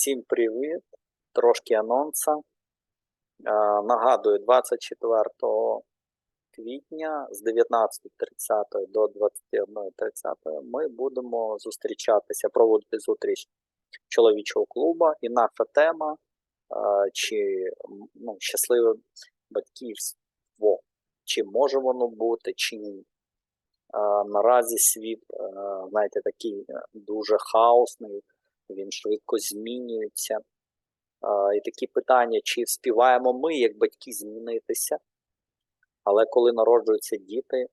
Всім привіт! Трошки анонса. Е, Нагадую, 24 квітня з 19.30 до 21.30 ми будемо зустрічатися, проводити зустріч чоловічого клубу. І наша тема е, чи ну, щасливе батьківство, чи може воно бути, чи ні. Е, Наразі світ, знаєте, такий дуже хаосний, він швидко змінюється. І такі питання, чи вспіваємо ми, як батьки, змінитися. Але коли народжуються діти, е,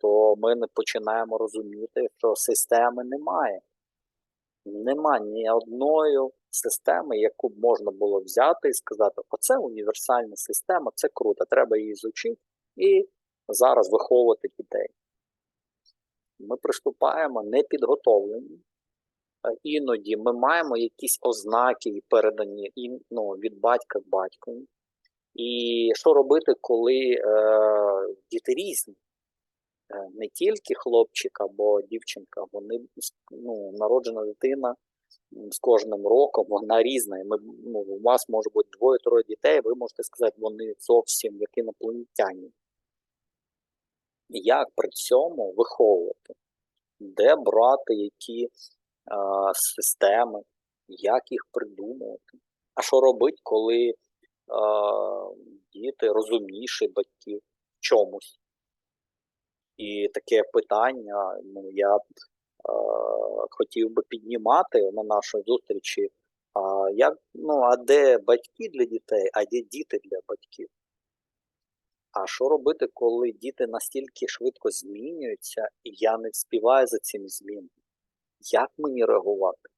то ми не починаємо розуміти, що системи немає. Нема ні одної системи, яку б можна було взяти і сказати: оце універсальна система, це круто, треба її зучити і зараз виховувати дітей. Ми приступаємо непідготовлені. Е, іноді ми маємо якісь ознаки передані ну, від батька к батькові. І що робити, коли е, діти різні? Е, не тільки хлопчик або дівчинка, вони ну, народжена дитина з кожним роком, вона різна. Ми, ну, у вас може бути двоє-троє дітей, ви можете сказати, вони зовсім як інопланетяні. Як при цьому виховувати? Де брати які системи, як їх придумувати. А що робити, коли діти розумніші батьків в чомусь? І таке питання ну, я а, хотів би піднімати на нашій зустрічі. А, як, ну, а де батьки для дітей, а де діти для батьків? А що робити, коли діти настільки швидко змінюються, і я не вспіваю за цим змінами? Як мені реагувати?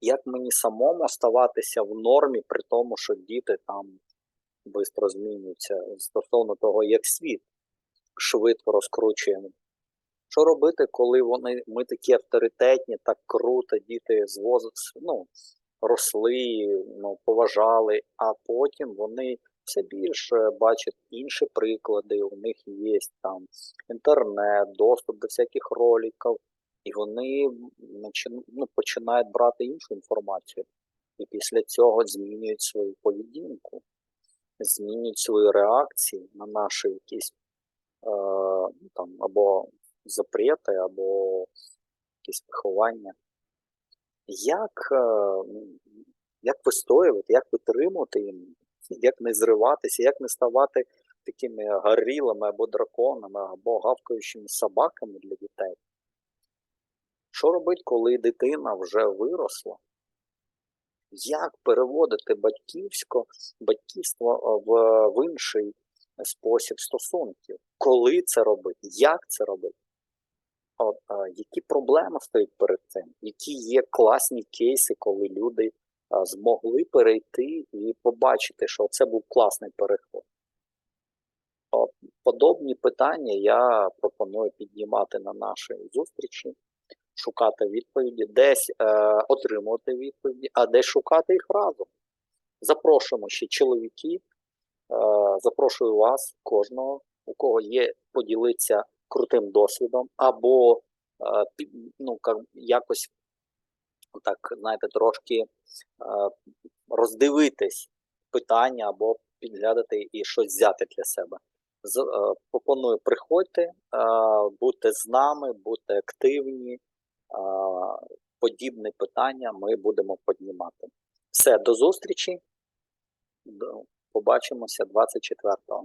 Як мені самому оставатися в нормі, при тому, що діти там швидко змінюються стосовно того, як світ швидко розкручуємо? Що робити, коли вони, ми такі авторитетні, так круто, діти звоз, ну, росли, ну, поважали, а потім вони все більше бачать інші приклади, у них є там інтернет, доступ до всяких роликів, і вони ну, починають брати іншу інформацію. І після цього змінюють свою поведінку, змінюють свої реакції на наші якісь е, ну, там, або запрети, або якісь виховання. Як, е, ну, як вистоювати, як витримувати їм, як не зриватися, як не ставати такими горілами або драконами, або гавкаючими собаками для дітей? Що робити, коли дитина вже виросла? Як переводити батьківсько, батьківство в, в інший спосіб стосунків? Коли це робити? Як це робити? От, а, які проблеми стоять перед цим? Які є класні кейси, коли люди а, змогли перейти і побачити, що це був класний переход? От, подобні питання я пропоную піднімати на нашій зустрічі шукати відповіді, десь е, отримувати відповіді, а десь шукати їх разом. Запрошуємо ще чоловіків, е, запрошую вас, кожного, у кого є, поділитися крутим досвідом, або е, ну, якось так, знаєте, трошки е, роздивитись питання або підглядати і щось взяти для себе. З, е, пропоную, приходьте, е, будьте з нами, будьте активні. Подібне питання ми будемо піднімати. Все, до зустрічі. Побачимося 24-го.